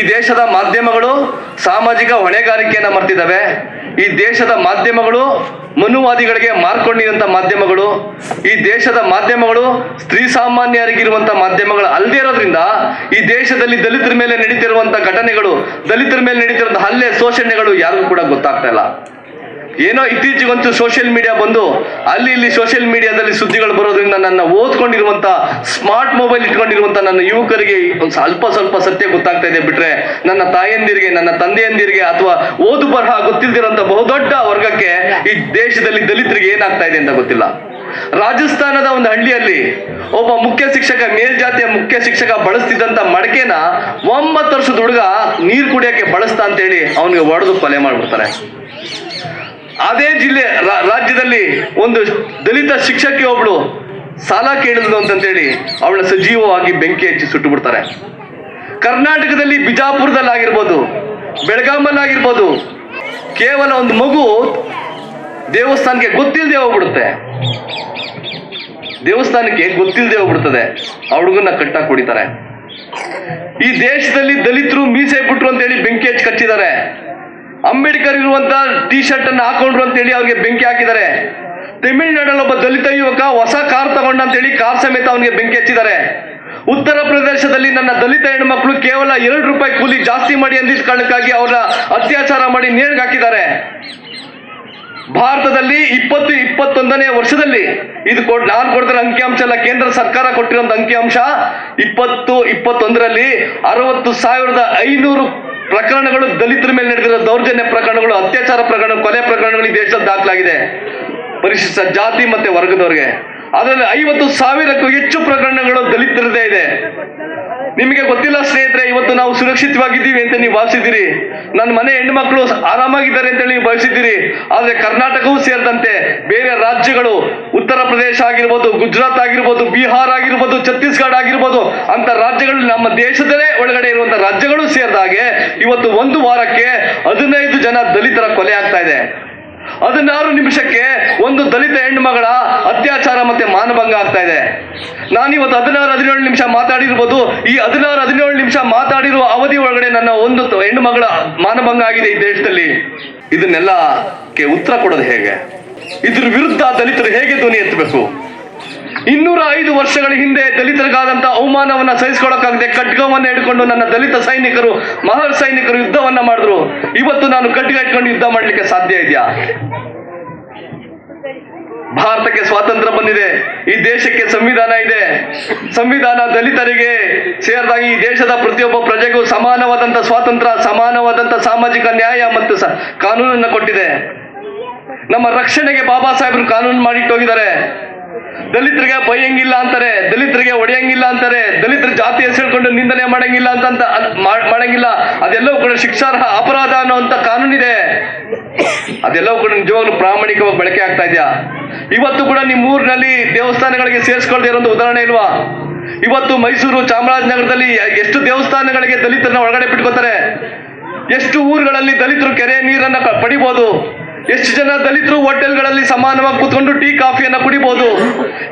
ಈ ದೇಶದ ಮಾಧ್ಯಮಗಳು ಸಾಮಾಜಿಕ ಹೊಣೆಗಾರಿಕೆಯನ್ನು ಮರ್ತಿದ್ದಾವೆ ಈ ದೇಶದ ಮಾಧ್ಯಮಗಳು ಮನುವಾದಿಗಳಿಗೆ ಮಾರ್ಕೊಂಡಿರುವಂಥ ಮಾಧ್ಯಮಗಳು, ಈ ದೇಶದ ಮಾಧ್ಯಮಗಳು ಸ್ತ್ರೀ ಸಾಮಾನ್ಯರಿಗಿರುವಂಥ ಮಾಧ್ಯಮಗಳು ಅಲ್ಲದೆ ಇರೋದ್ರಿಂದ ಈ ದೇಶದಲ್ಲಿ ದಲಿತರ ಮೇಲೆ ನಡೀತಿರುವಂಥ ಘಟನೆಗಳು, ದಲಿತರ ಮೇಲೆ ನಡೀತಿರುವಂಥ ಹಲ್ಲೆ, ಶೋಷಣೆಗಳು ಯಾರಿಗೂ ಕೂಡ ಗೊತ್ತಾಗ್ತಾ ಇಲ್ಲ. ಏನೋ ಇತ್ತೀಚೆಗಂತೂ ಸೋಷಿಯಲ್ ಮೀಡಿಯಾ ಬಂದು ಅಲ್ಲಿ ಇಲ್ಲಿ ಸೋಷಿಯಲ್ ಮೀಡಿಯಾದಲ್ಲಿ ಸುದ್ದಿಗಳು ಬರೋದ್ರಿಂದ ನನ್ನ ಓದ್ಕೊಂಡಿರುವಂತ ಸ್ಮಾರ್ಟ್ ಮೊಬೈಲ್ ಇಟ್ಕೊಂಡಿರುವಂತ ನನ್ನ ಯುವಕರಿಗೆ ಒಂದು ಸ್ವಲ್ಪ ಸ್ವಲ್ಪ ಸತ್ಯ ಗೊತ್ತಾಗ್ತಾ ಇದೆ ಬಿಟ್ರೆ ನನ್ನ ತಾಯಂದಿರಿಗೆ, ನನ್ನ ತಂದೆಯಂದಿರಿಗೆ ಅಥವಾ ಓದು ಬರಹ ಗೊತ್ತಿಲ್ದಿರೋಂಥ ಬಹುದೊಡ್ಡ ವರ್ಗಕ್ಕೆ ಈ ದೇಶದಲ್ಲಿ ದಲಿತರಿಗೆ ಏನಾಗ್ತಾ ಇದೆ ಅಂತ ಗೊತ್ತಿಲ್ಲ. ರಾಜಸ್ಥಾನದ ಒಂದು ಹಳ್ಳಿಯಲ್ಲಿ ಒಬ್ಬ ಮುಖ್ಯ ಶಿಕ್ಷಕ, ಮೇಲ್ಜಾತಿಯ ಮುಖ್ಯ ಶಿಕ್ಷಕ ಬಳಸ್ತಿದ್ದಂತ ಮಡಕೆನ ಒಂಬತ್ತು ವರ್ಷದ ಹುಡುಗ ನೀರು ಕುಡಿಯಕ್ಕೆ ಬಳಸ್ತಾ ಅಂತೇಳಿ ಅವನಿಗೆ ಹೊಡೆದು ಕೊಲೆ ಮಾಡ್ಬಿಡ್ತಾರೆ. ಅದೇ ಜಿಲ್ಲೆ ರಾಜ್ಯದಲ್ಲಿ ಒಂದು ದಲಿತ ಶಿಕ್ಷಕಿ ಒಬ್ಳು ಸಾಲ ಕೇಳಿದ್ಲು ಅಂತಂತೇಳಿ ಅವಳ ಸಜೀವವಾಗಿ ಬೆಂಕಿ ಹಚ್ಚಿ ಸುಟ್ಟು ಬಿಡ್ತಾರೆ. ಕರ್ನಾಟಕದಲ್ಲಿ ಬಿಜಾಪುರದಲ್ಲಿ ಆಗಿರ್ಬೋದು ಬೆಳಗಾಮಲ್ಲಾಗಿರ್ಬೋದು ಕೇವಲ ಒಂದು ಮಗು ದೇವಸ್ಥಾನಕ್ಕೆ ಗೊತ್ತಿಲ್ಲದೆ ಹೋಗ್ಬಿಡುತ್ತೆ. ದೇವಸ್ಥಾನಕ್ಕೆ ಗೊತ್ತಿಲ್ಲದೆ ಹೋಗ್ಬಿಡ್ತದೆ. ಆ ಹುಡುಗನ್ನ ಕಟ್ಟಾಕ್ ಕುಡಿತಾರೆ ಈ ದೇಶದಲ್ಲಿ ದಲಿತರು ಮೀಸೆ ಬಿಟ್ರು ಅಂತೇಳಿ ಬೆಂಕಿ ಹಚ್ಚಿ ಕಚ್ಚಿದ್ದಾರೆ. ಅಂಬೇಡ್ಕರ್ ಇರುವಂತ ಟಿ ಶರ್ಟ್ ಅನ್ನು ಹಾಕೊಂಡ್ರು ಅಂತೇಳಿ ಅವ್ರಿಗೆ ಬೆಂಕಿ ಹಾಕಿದ್ದಾರೆ. ತಮಿಳುನಾಡಲ್ಲಿ ಒಬ್ಬ ದಲಿತ ಯುವಕ ಹೊಸ ಕಾರ್ ತಗೊಂಡ ಅಂತೇಳಿ ಕಾರ್ ಸಮೇತ ಅವನಿಗೆ ಬೆಂಕಿ ಹಚ್ಚಿದ್ದಾರೆ. ಉತ್ತರ ಪ್ರದೇಶದಲ್ಲಿ ನನ್ನ ದಲಿತ ಹೆಣ್ಮಕ್ಳು ಕೇವಲ ಎರಡು ರೂಪಾಯಿ ಕೂಲಿ ಜಾಸ್ತಿ ಮಾಡಿ ಅಂದಿದ್ದ ಕಾರಣಕ್ಕಾಗಿ ಅವರ ಅತ್ಯಾಚಾರ ಮಾಡಿ ನೇಣಿಗೆ ಹಾಕಿದ್ದಾರೆ. ಭಾರತದಲ್ಲಿ ಇಪ್ಪತ್ತು ಇಪ್ಪತ್ತೊಂದನೇ ವರ್ಷದಲ್ಲಿ ಇದು ಕೊಡ್, ನಾನು ಕೊಡ್ತಿರೋ ಅಂಕಿಅಂಶ ಅಲ್ಲ, ಕೇಂದ್ರ ಸರ್ಕಾರ ಕೊಟ್ಟಿರೋ ಅಂಕಿಅಂಶ ಇಪ್ಪತ್ತು ಇಪ್ಪತ್ತೊಂದರಲ್ಲಿ ಅರವತ್ತು ಸಾವಿರದ ಐನೂರು ಪ್ರಕರಣಗಳು ದಲಿತರ ಮೇಲೆ ನಡೆದಿರೋ ದೌರ್ಜನ್ಯ ಪ್ರಕರಣಗಳು, ಅತ್ಯಾಚಾರ ಪ್ರಕರಣ, ಕೊಲೆ ಪ್ರಕರಣಗಳು ಈ ದೇಶದಲ್ಲಿ ದಾಖಲಾಗಿದೆ. ಪರಿಶಿಷ್ಟ ಜಾತಿ ಮತ್ತೆ ವರ್ಗದವರಿಗೆ. ಅದರಲ್ಲಿ ಐವತ್ತು ಸಾವಿರಕ್ಕೂ ಹೆಚ್ಚು ಪ್ರಕರಣಗಳು ದಲಿತರದೇ ಇದೆ. ನಿಮಗೆ ಗೊತ್ತಿಲ್ಲ ಸ್ನೇಹಿತರೆ, ಇವತ್ತು ನಾವು ಸುರಕ್ಷಿತವಾಗಿದ್ದೀವಿ ಅಂತ ನೀವು ಭಾವಿಸಿದ್ದೀರಿ. ನನ್ನ ಮನೆ ಹೆಣ್ಮಕ್ಳು ಆರಾಮಾಗಿದ್ದಾರೆ ಅಂತ ನೀವು ಭಾವಿಸಿದ್ದೀರಿ. ಆದರೆ ಕರ್ನಾಟಕವೂ ಸೇರಿದಂತೆ ಬೇರೆ ರಾಜ್ಯಗಳು, ಉತ್ತರ ಪ್ರದೇಶ ಆಗಿರ್ಬೋದು, ಗುಜರಾತ್ ಆಗಿರ್ಬೋದು, ಬಿಹಾರ್ ಆಗಿರ್ಬೋದು, ಛತ್ತೀಸ್ಗಢ ಆಗಿರ್ಬೋದು, ಅಂತ ರಾಜ್ಯಗಳು ನಮ್ಮ ದೇಶದಲ್ಲೇ ಒಳಗಡೆ ಇರುವಂತ ರಾಜ್ಯಗಳು ಸೇರಿದ ಹಾಗೆ ಇವತ್ತು ಒಂದು ವಾರಕ್ಕೆ ಹದಿನೈದು ಜನ ದಲಿತರ ಕೊಲೆ ಆಗ್ತಾ ಇದೆ. ಹದಿನಾರು ನಿಮಿಷಕ್ಕೆ ಒಂದು ದಲಿತ ಹೆಣ್ಣು ಮಗಳ ಅತ್ಯಾಚಾರ ಮತ್ತೆ ಮಾನಭಂಗ ಆಗ್ತಾ ಇದೆ. ನಾನಿವತ್ತು ಹದಿನಾರು, ಹದಿನೇಳು ನಿಮಿಷ ಮಾತಾಡಿರ್ಬೋದು. ಈ ಹದಿನಾರು, ಹದಿನೇಳು ನಿಮಿಷ ಮಾತಾಡಿರುವ ಅವಧಿ ಒಳಗಡೆ ನನ್ನ ಒಂದು ತ- ಹೆಣ್ಣು ಮಗಳ ಮಾನಭಂಗ ಆಗಿದೆ ಈ ದೇಶದಲ್ಲಿ. ಇದನ್ನೆಲ್ಲಕ್ಕೆ ಉತ್ತರ ಕೊಡೋದು ಹೇಗೆ? ಇದ್ರ ವಿರುದ್ಧ ದಲಿತರು ಹೇಗೆ ಧ್ವನಿ ಎತ್ತಬೇಕು? ಇನ್ನೂರ ಐದು ವರ್ಷಗಳ ಹಿಂದೆ ದಲಿತರಿಗಾದಂತಹ ಅವಮಾನವನ್ನ ಸಹಿಸಿಕೊಳ್ಳಕ್ಕಾಗದೆ ಖಡ್ಗವನ್ನ ಹಿಡ್ಕೊಂಡು ನನ್ನ ದಲಿತ ಸೈನಿಕರು, ಮಹರ್ ಸೈನಿಕರು ಯುದ್ಧವನ್ನ ಮಾಡಿದ್ರು. ಇವತ್ತು ನಾನು ಖಡ್ಗ ಇಟ್ಕೊಂಡು ಯುದ್ಧ ಮಾಡ್ಲಿಕ್ಕೆ ಸಾಧ್ಯ ಇದೆಯಾ? ಭಾರತಕ್ಕೆ ಸ್ವಾತಂತ್ರ್ಯ ಬಂದಿದೆ. ಈ ದೇಶಕ್ಕೆ ಸಂವಿಧಾನ ಇದೆ. ಸಂವಿಧಾನ ದಲಿತರಿಗೆ ಸೇರಿದಾಗ ಈ ದೇಶದ ಪ್ರತಿಯೊಬ್ಬ ಪ್ರಜೆಗೂ ಸಮಾನವಾದಂತ ಸ್ವಾತಂತ್ರ್ಯ, ಸಮಾನವಾದಂತ ಸಾಮಾಜಿಕ ನ್ಯಾಯ ಮತ್ತು ಕಾನೂನನ್ನ ಕೊಟ್ಟಿದೆ. ನಮ್ಮ ರಕ್ಷಣೆಗೆ ಬಾಬಾ ಸಾಹೇಬರು ಕಾನೂನು ಮಾಡಿಟ್ಟೋಗಿದ್ದಾರೆ. ದಲಿತರಿಗೆ ಬೈಯಂಗಿಲ್ಲ ಅಂತಾರೆ, ದಲಿತರಿಗೆ ಹೊಡೆಯಂಗಿಲ್ಲ ಅಂತಾರೆ, ದಲಿತರ ಜಾತಿ ಹೆಸರಿಕೊಂಡು ನಿಂದನೆ ಮಾಡಂಗಿಲ್ಲ ಅಂತ ಮಾಡಂಗಿಲ್ಲ. ಅದೆಲ್ಲವೂ ಕೂಡ ಶಿಕ್ಷಾರ್ಹ ಅಪರಾಧ ಅನ್ನುವಂತ ಕಾನೂನಿದೆ. ಅದೆಲ್ಲವೂ ಕೂಡ ನಿಜವಾಗ್ಲೂ ಪ್ರಾಮಾಣಿಕವಾಗಿ ಬಳಕೆ ಆಗ್ತಾ ಇದೆಯಾ? ಇವತ್ತು ಕೂಡ ನಿಮ್ಮ ಊರಿನಲ್ಲಿ ದೇವಸ್ಥಾನಗಳಿಗೆ ಸೇರಿಸ್ಕೊಳ್ದೇ ಇರೋ ಉದಾಹರಣೆ ಇಲ್ವಾ? ಇವತ್ತು ಮೈಸೂರು ಚಾಮರಾಜನಗರದಲ್ಲಿ ಎಷ್ಟು ದೇವಸ್ಥಾನಗಳಿಗೆ ದಲಿತರನ್ನ ಒಳಗಡೆ ಬಿಟ್ಕೋತಾರೆ? ಎಷ್ಟು ಊರುಗಳಲ್ಲಿ ದಲಿತರು ಕೆರೆ ನೀರನ್ನ ಪಡಿಬಹುದು ಎಷ್ಟು ಜನ ದಲಿತರು ಹೋಟೆಲ್ಗಳಲ್ಲಿ ಸಮಾನವಾಗಿ ಕೂತ್ಕೊಂಡು ಟೀ, ಕಾಫಿಯನ್ನ ಕುಡಿಬಹುದು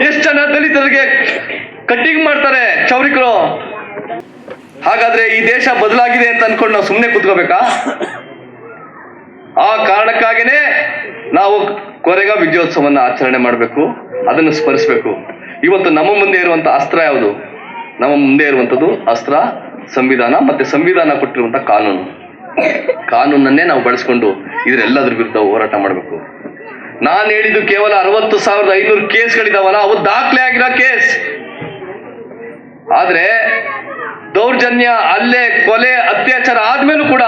ಎಷ್ಟು ಜನ ದಲಿತರಿಗೆ ಕಟ್ಟಿಂಗ್ ಮಾಡ್ತಾರೆ ಚೌರಿಕರು ಹಾಗಾದ್ರೆ ಈ ದೇಶ ಬದಲಾಗಿದೆ ಅಂತ ಅನ್ಕೊಂಡು ನಾವು ಸುಮ್ಮನೆ ಕೂತ್ಕೋಬೇಕಾ? ಆ ಕಾರಣಕ್ಕಾಗಿನೇ ನಾವು ಕೊರೆಗ ವಿಜಯೋತ್ಸವನ್ನ ಆಚರಣೆ ಮಾಡಬೇಕು, ಅದನ್ನು ಸ್ಮರಿಸಬೇಕು. ಇವತ್ತು ನಮ್ಮ ಮುಂದೆ ಇರುವಂತ ಅಸ್ತ್ರ ಯಾವುದು? ನಮ್ಮ ಮುಂದೆ ಇರುವಂತದ್ದು ಅಸ್ತ್ರ, ಸಂವಿಧಾನ ಮತ್ತೆ ಸಂವಿಧಾನ ಕೊಟ್ಟಿರುವಂತ ಕಾನೂನು. ಕಾನೂನನ್ನೇ ನಾವು ಬಳಸ್ಕೊಂಡು ಇದರೆಲ್ಲದ್ರ ವಿರುದ್ಧ ಹೋರಾಟ ಮಾಡಬೇಕು. ನಾನು ಹೇಳಿದ್ದು ಕೇವಲ ಅರವತ್ತು ಸಾವಿರದ ಐನೂರು ಕೇಸ್ಗಳಿದಾವಲ್ಲ ಅವು ದಾಖಲೆ ಆಗಿರೋ ಕೇಸ್. ಆದ್ರೆ ದೌರ್ಜನ್ಯ ಅಲ್ಲೇ ಕೊಲೆ, ಅತ್ಯಾಚಾರ ಆದ್ಮೇಲೂ ಕೂಡ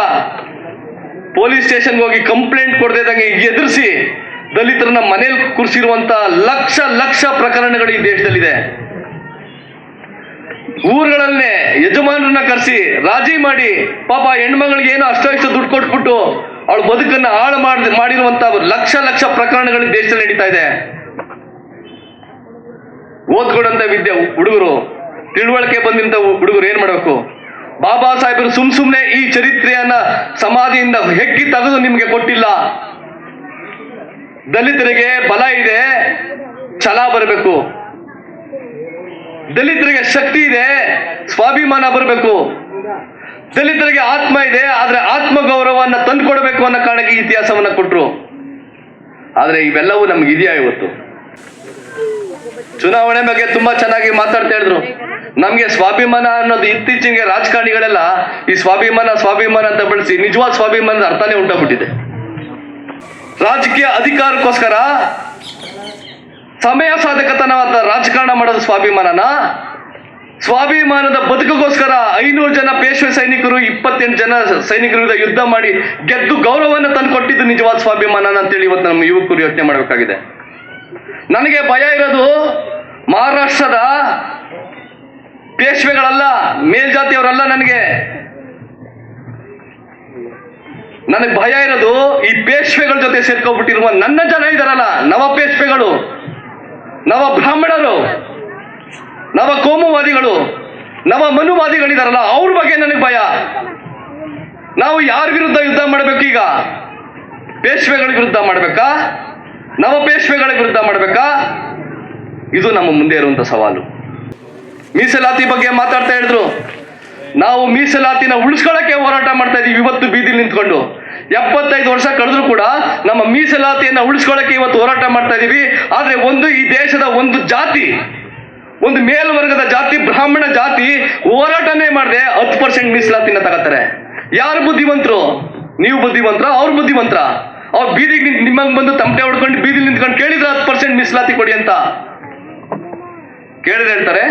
ಪೊಲೀಸ್ ಸ್ಟೇಷನ್ಗೆ ಹೋಗಿ ಕಂಪ್ಲೇಂಟ್ ಕೊಡದೆ ಇದ್ದಂಗೆ ಎದುರಿಸಿ ದಲಿತರನ್ನ ಮನೇಲಿ ಕುರ್ಸಿರುವಂತ ಲಕ್ಷ ಲಕ್ಷ ಪ್ರಕರಣಗಳು ಈ ದೇಶದಲ್ಲಿದೆ. ಊರುಗಳನ್ನೇ ಯಜಮಾನರನ್ನ ಕರೆಸಿ ರಾಜಿ ಮಾಡಿ ಪಾಪ ಹೆಣ್ಮಗಳಿಗೆ ಏನೋ ಅಷ್ಟೋ ದುಡ್ಡು ಕೊಟ್ಬಿಟ್ಟು ಅವಳ ಬದುಕನ್ನ ಹಾಳು ಮಾಡಿ ಮಾಡಿರುವಂತ ಲಕ್ಷ ಲಕ್ಷ ಪ್ರಕರಣಗಳು ದೇಶದಲ್ಲಿ ನಡೀತಾ ಇದೆ. ಓದ್ಕೊಡಂತ ವಿದ್ಯೆ ಹುಡುಗರು, ತಿಳುವಳಿಕೆ ಬಂದಂತ ಹುಡುಗರು ಏನ್ ಮಾಡಬೇಕು? ಬಾಬಾ ಸಾಹೇಬರು ಸುಮ್ ಸುಮ್ನೆ ಈ ಚರಿತ್ರೆಯನ್ನ ಸಮಾಧಿಯಿಂದ ಹೆಕ್ಕಿ ತೆಗೆದು ನಿಮ್ಗೆ ಕೊಟ್ಟಿಲ್ಲ. ದಲಿತರಿಗೆ ಬಲ ಇದೆ, ಛಲ ಬರಬೇಕು. ದಲಿತರಿಗೆ ಶಕ್ತಿ ಇದೆ, ಸ್ವಾಭಿಮಾನ ಬರಬೇಕು. ದಲಿತರಿಗೆ ಆತ್ಮ ಇದೆ, ಆದ್ರೆ ಆತ್ಮ ಗೌರವವನ್ನ ತಂದುಕೊಡಬೇಕು ಅನ್ನೋ ಕಾರಣಕ್ಕೆ ಇತಿಹಾಸವನ್ನ ಕೊಟ್ರು. ಆದ್ರೆ ಇವೆಲ್ಲವೂ ನಮ್ಗೆ ಇದೆಯಾ ಇವತ್ತು? ಚುನಾವಣೆ ಬಗ್ಗೆ ತುಂಬಾ ಚೆನ್ನಾಗಿ ಮಾತಾಡ್ತಾ ಇದ್ರು. ನಮ್ಗೆ ಸ್ವಾಭಿಮಾನ ಅನ್ನೋದು ಇತ್ತೀಚೆಗೆ ರಾಜಕಾರಣಿಗಳೆಲ್ಲ ಈ ಸ್ವಾಭಿಮಾನ ಸ್ವಾಭಿಮಾನ ಅಂತ ಬಳಸಿ ನಿಜವಾದ ಸ್ವಾಭಿಮಾನದ ಅರ್ಥನೇ ಉಂಟಾಗ್ಬಿಟ್ಟಿದೆ. ರಾಜಕೀಯ ಅಧಿಕಾರಕ್ಕೋಸ್ಕರ ಸಮಯ ಸಾಧಕತನವಾದ ರಾಜಕಾರಣ ಮಾಡೋದು ಸ್ವಾಭಿಮಾನನ? ಸ್ವಾಭಿಮಾನದ ಬದುಕಿಗೋಸ್ಕರ ಐನೂರು ಜನ ಪೇಶ್ವೆ ಸೈನಿಕರು, ಇಪ್ಪತ್ತೆಂಟು ಜನ ಸೈನಿಕರಿಂದ ಯುದ್ಧ ಮಾಡಿ ಗೆದ್ದು ಗೌರವವನ್ನು ತಂದುಕೊಟ್ಟಿದ್ದು ನಿಜವಾದ ಸ್ವಾಭಿಮಾನ ಅಂತೇಳಿ ಇವತ್ತು ನಮ್ಮ ಯುವಕರು ಯೋಚನೆ ಮಾಡಬೇಕಾಗಿದೆ. ನನಗೆ ಭಯ ಇರೋದು ಮಹಾರಾಷ್ಟ್ರದ ಪೇಶ್ವೆಗಳಲ್ಲ, ಮೇಲ್ಜಾತಿಯವರಲ್ಲ ನನಗೆ. ನನಗೆ ಭಯ ಇರೋದು ಈ ಪೇಶ್ವೆಗಳ ಜೊತೆ ಸೇರ್ಕೊಬಿಟ್ಟಿರುವ ನನ್ನ ಜನ ಇದಾರಲ್ಲ, ನವ ಪೇಶ್ವೆಗಳು, ನವ ಬ್ರಾಹ್ಮಣರು. ನವ ಕೋಮುವಾದಿಗಳು ನವ ಮನುವಾದಿಗಳಿದಾರಲ್ಲ, ಅವ್ರ ಬಗ್ಗೆ ನನಗೆ ಭಯ. ನಾವು ಯಾರ ವಿರುದ್ಧ ಯುದ್ಧ ಮಾಡ್ಬೇಕು ಈಗ? ಪೇಶ್ವೆಗಳ ವಿರುದ್ಧ ಮಾಡಬೇಕಾ? ನವ ಪೇಶ್ವೆಗಳ ವಿರುದ್ಧ ಮಾಡಬೇಕಾ? ಇದು ನಮ್ಮ ಮುಂದೆ ಇರುವಂತ ಸವಾಲು. ಮೀಸಲಾತಿ ಬಗ್ಗೆ ಮಾತಾಡ್ತಾ ಹೇಳಿದ್ರು. ನಾವು ಮೀಸಲಾತಿನ ಉಳಿಸ್ಕೊಳ್ಳಕ್ಕೆ ಹೋರಾಟ ಮಾಡ್ತಾ ಇದೀವಿ ಇವತ್ತು ಬೀದಿ ನಿಂತ್ಕೊಂಡು. ಎಪ್ಪತ್ತೈದು ವರ್ಷ ಕಳೆದ್ರು ಕೂಡ ನಮ್ಮ ಮೀಸಲಾತಿಯನ್ನ ಉಳಿಸ್ಕೊಳ್ಳಕ್ಕೆ ಇವತ್ತು ಹೋರಾಟ ಮಾಡ್ತಾ ಇದೀವಿ. ಆದ್ರೆ ಒಂದು ಈ ದೇಶದ ಒಂದು ಜಾತಿ ಒಂದು ಮೇಲ್ವರ್ಗದ ಜಾತಿ, ಬ್ರಾಹ್ಮಣ ಜಾತಿ ಹೋರಾಟನೇ ಮಾಡದೆ ಹತ್ತು ಪರ್ಸೆಂಟ್ ಮೀಸಲಾತಿನ ತಗತ್ತಾರೆ ಯಾರು ಬುದ್ಧಿವಂತರು? ನೀವು ಬುದ್ಧಿವಂತರ, ಅವ್ರ ಬುದ್ಧಿವಂತರ. ಅವ್ರ ಬೀದಿಗೆ ನಿಂತು ಬಂದು ತಮಟೆ ಹೊಡ್ಕೊಂಡು ಬೀದಿಲಿ ನಿಂತ್ಕೊಂಡು ಕೇಳಿದ್ರೆ ಹತ್ತು ಪರ್ಸೆಂಟ್ ಮೀಸಲಾತಿ ಕೊಡಿ ಅಂತ. ಕೇಳಿದ್ರೆ ಹೇಳ್ತಾರೆ,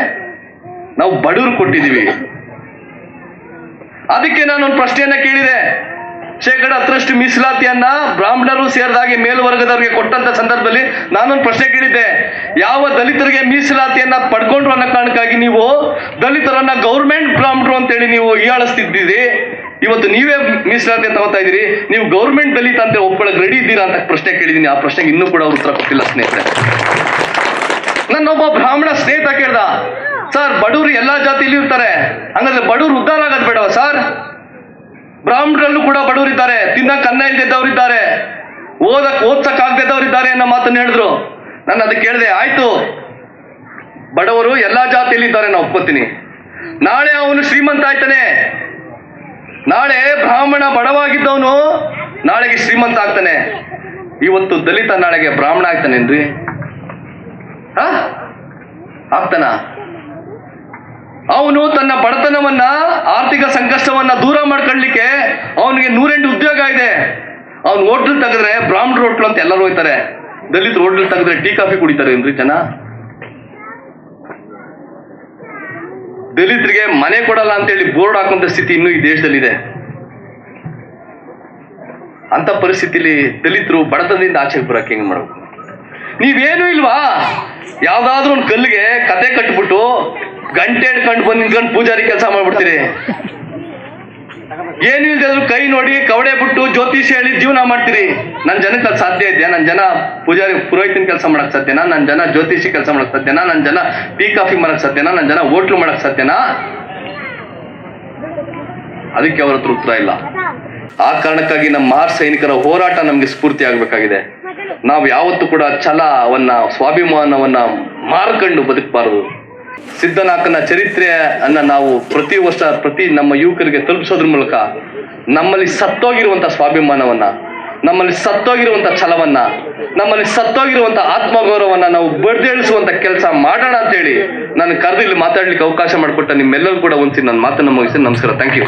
ನಾವು ಬಡವರು ಕೊಟ್ಟಿದ್ದೀವಿ. ಅದಕ್ಕೆ ನಾನು ಒಂದು ಪ್ರಶ್ನೆಯನ್ನ ಕೇಳಿದೆ. ಶೇಕಡ ಹತ್ತರಷ್ಟು ಮೀಸಲಾತಿಯನ್ನ ಬ್ರಾಹ್ಮಣರು ಸೇರಿದಾಗೆ ಮೇಲ್ವರ್ಗದವರಿಗೆ ಕೊಟ್ಟಂತ ಸಂದರ್ಭದಲ್ಲಿ ನಾನೊಂದು ಪ್ರಶ್ನೆ ಕೇಳಿದ್ದೆ. ಯಾವ ದಲಿತರಿಗೆ ಮೀಸಲಾತಿಯನ್ನ ಪಡ್ಕೊಂಡ್ರು ಅನ್ನೋ ಕಾರಣಕ್ಕಾಗಿ ನೀವು ದಲಿತರನ್ನ ಗೌರ್ಮೆಂಟ್ ಬ್ರಾಹ್ಮಣರು ಅಂತೇಳಿ ನೀವು ಹೀಯಾಳಿಸ್ತಿದ್ದೀರಿ. ಇವತ್ತು ನೀವೇ ಮೀಸಲಾತಿ ತಗೋತಾ ಇದ್ದೀರಿ. ನೀವು ಗೌರ್ಮೆಂಟ್ ದಲಿತ ಅಂತ ಒಪ್ಕೊಳ್ಳೋಕೆ ರೆಡಿ ಇದ್ದೀರಾ ಅಂತ ಪ್ರಶ್ನೆ ಕೇಳಿದ್ದೀನಿ. ಆ ಪ್ರಶ್ನೆಗೆ ಇನ್ನೂ ಕೂಡ ಉತ್ತರ ಕೊಟ್ಟಿಲ್ಲ ಸ್ನೇಹಿತರೆ. ನನ್ನೊಬ್ಬ ಬ್ರಾಹ್ಮಣ ಸ್ನೇಹಿತ ಕೇಳ್ದ, ಸರ್, ಬಡವರು ಎಲ್ಲಾ ಜಾತಿಲಿ ಇರ್ತಾರೆ. ಹಂಗಾದ್ರೆ ಬಡವರು ಉದ್ದಾರ ಆಗೋದು ಬೇಡವ, ಸರ್? ಬ್ರಾಹ್ಮಣರಲ್ಲೂ ಕೂಡ ಬಡವರಿದ್ದಾರೆ, ತಿನ್ನಕ್ ಅನ್ನ ಇಲ್ದಿದ್ದವ್ರು ಇದ್ದಾರೆ ಓದಕ್ ಓದ್ಸಕ್ ಆಗದಿದ್ದವರಿದ್ದಾರೆ ಅನ್ನೋ ಮಾತನ್ನ ಹೇಳಿದ್ರು. ನಾನು ಅದಕ್ಕೆ ಹೇಳಿದೆ, ಆಯ್ತು, ಬಡವರು ಎಲ್ಲಾ ಜಾತಿಯಲ್ಲಿ ಇದ್ದಾರೆ ನಾನು ಒಪ್ಕೋತೀನಿ. ನಾಳೆ ಅವನು ಶ್ರೀಮಂತ ಆಯ್ತಾನೆ. ನಾಳೆ ಬ್ರಾಹ್ಮಣ ಬಡವಾಗಿದ್ದವನು ನಾಳೆಗೆ ಶ್ರೀಮಂತ ಆಗ್ತಾನೆ. ಇವತ್ತು ದಲಿತ ನಾಳೆಗೆ ಬ್ರಾಹ್ಮಣ ಆಗ್ತಾನೇನ್ರಿ? ಆಗ್ತಾನ? ಅವನು ತನ್ನ ಬಡತನವನ್ನ, ಆರ್ಥಿಕ ಸಂಕಷ್ಟವನ್ನ ದೂರ ಮಾಡ್ಕೊಳ್ಳಿಕ್ಕೆ ಅವನಿಗೆ ನೂರೆಂಟು ಉದ್ಯೋಗ ಇದೆ. ಅವ್ನು ಹೋಟ್ಲ್ ತೆಗೆದ್ರೆ ಬ್ರಾಹ್ಮಣ ಹೋಟ್ಲು ಅಂತ ಎಲ್ಲರೂ ಹೋಯ್ತಾರೆ ದಲಿತ ಹೋಟ್ಲ್ ತೆಗೆದ್ರೆ ಟೀ ಕಾಫಿ ಕುಡಿತಾರೆ ಏನ್ರಿ ಜನ? ದಲಿತರಿಗೆ ಮನೆ ಕೊಡಲ್ಲ ಅಂತೇಳಿ ಬೋರ್ಡ್ ಹಾಕುವಂತ ಸ್ಥಿತಿ ಇನ್ನೂ ಈ ದೇಶದಲ್ಲಿದೆ. ಅಂತ ಪರಿಸ್ಥಿತಿಲಿ ದಲಿತರು ಬಡತನದಿಂದ ಆಚೆ ಬರಕ್ಕೆ ಹೆಂಗ್ ಮಾಡ್ಬೇಕು? ನೀವೇನು ಇಲ್ವಾ? ಯಾವ್ದಾದ್ರು ಒಂದು ಕಲ್ಲಿಗೆ ಕತೆ ಕಟ್ಬಿಟ್ಟು ಗಂಟೆ ಹಿಡ್ಕೊಂಡು ಬಂದು ನಿಂತ್ಕೊಂಡು ಪೂಜಾರಿ ಕೆಲಸ ಮಾಡ್ಬಿಡ್ತೀರಿ? ಏನು ಕೈ ನೋಡಿ ಕವಡೆ ಬಿಟ್ಟು ಜ್ಯೋತಿಷಿ ಹೇಳಿ ಜೀವನ ಮಾಡ್ತೀರಿ. ನನ್ನ ಜನಕ್ಕೆ ಅದು ಸಾಧ್ಯ ಇದೆಯಾ? ನನ್ನ ಜನ ಪೂಜಾರಿ ಪುರೋಹಿತನ ಕೆಲಸ ಮಾಡಕ್ ಸಾಧ್ಯನಾ? ನನ್ನ ಜನ ಜ್ಯೋತಿಷಿ ಕೆಲಸ ಮಾಡಕ್ ಸಾಧ್ಯನಾ? ನನ್ನ ಜನ ಟೀ ಕಾಫಿ ಮಾಡಕ್ ಸಾಧ್ಯನಾ? ನನ್ನ ಜನ ಹೋಟ್ಲು ಮಾಡಕ್ ಸಾಧ್ಯನಾ? ಅದಕ್ಕೆ ಅವ್ರ ಹತ್ರ ಉತ್ತರ ಇಲ್ಲ. ಆ ಕಾರಣಕ್ಕಾಗಿ ನಮ್ಮ ಮಹಾರ್ ಸೈನಿಕರ ಹೋರಾಟ ನಮ್ಗೆ ಸ್ಫೂರ್ತಿ ಆಗ್ಬೇಕಾಗಿದೆ. ನಾವು ಯಾವತ್ತೂ ಕೂಡ ಛಲವನ್ನ ಸ್ವಾಭಿಮಾನವನ್ನ ಮಾರ್ಕಂಡು ಬದುಕಬಾರದು. ಸಿದ್ಧನಾಥನ ಚರಿತ್ರೆಯನ್ನ ನಾವು ಪ್ರತಿ ವರ್ಷ ಪ್ರತಿ ನಮ್ಮ ಯುವಕರಿಗೆ ತಲುಪಿಸೋದ್ರ ಮೂಲಕ ನಮ್ಮಲ್ಲಿ ಸತ್ತೋಗಿರುವಂತ ಸ್ವಾಭಿಮಾನವನ್ನ, ನಮ್ಮಲ್ಲಿ ಸತ್ತೋಗಿರುವಂತ ಛಲವನ್ನ, ನಮ್ಮಲ್ಲಿ ಸತ್ತೋಗಿರುವಂತ ಆತ್ಮಗೌರವವನ್ನ ನಾವು ಬಡ್ದೇಳಿಸುವಂತ ಕೆಲಸ ಮಾಡೋಣ ಅಂತೇಳಿ ನಾನು ಕರೆದು ಇಲ್ಲಿ ಮಾತಾಡ್ಲಿಕ್ಕೆ ಅವಕಾಶ ಮಾಡಿಕೊಟ್ಟ ನಿಮ್ಮೆಲ್ಲರೂ ಕೂಡ ಒಂದ್ಸಿ ನನ್ನ ಮಾತನ್ನು ಮುಗಿಸಿ ನಮಸ್ಕಾರ. Thank you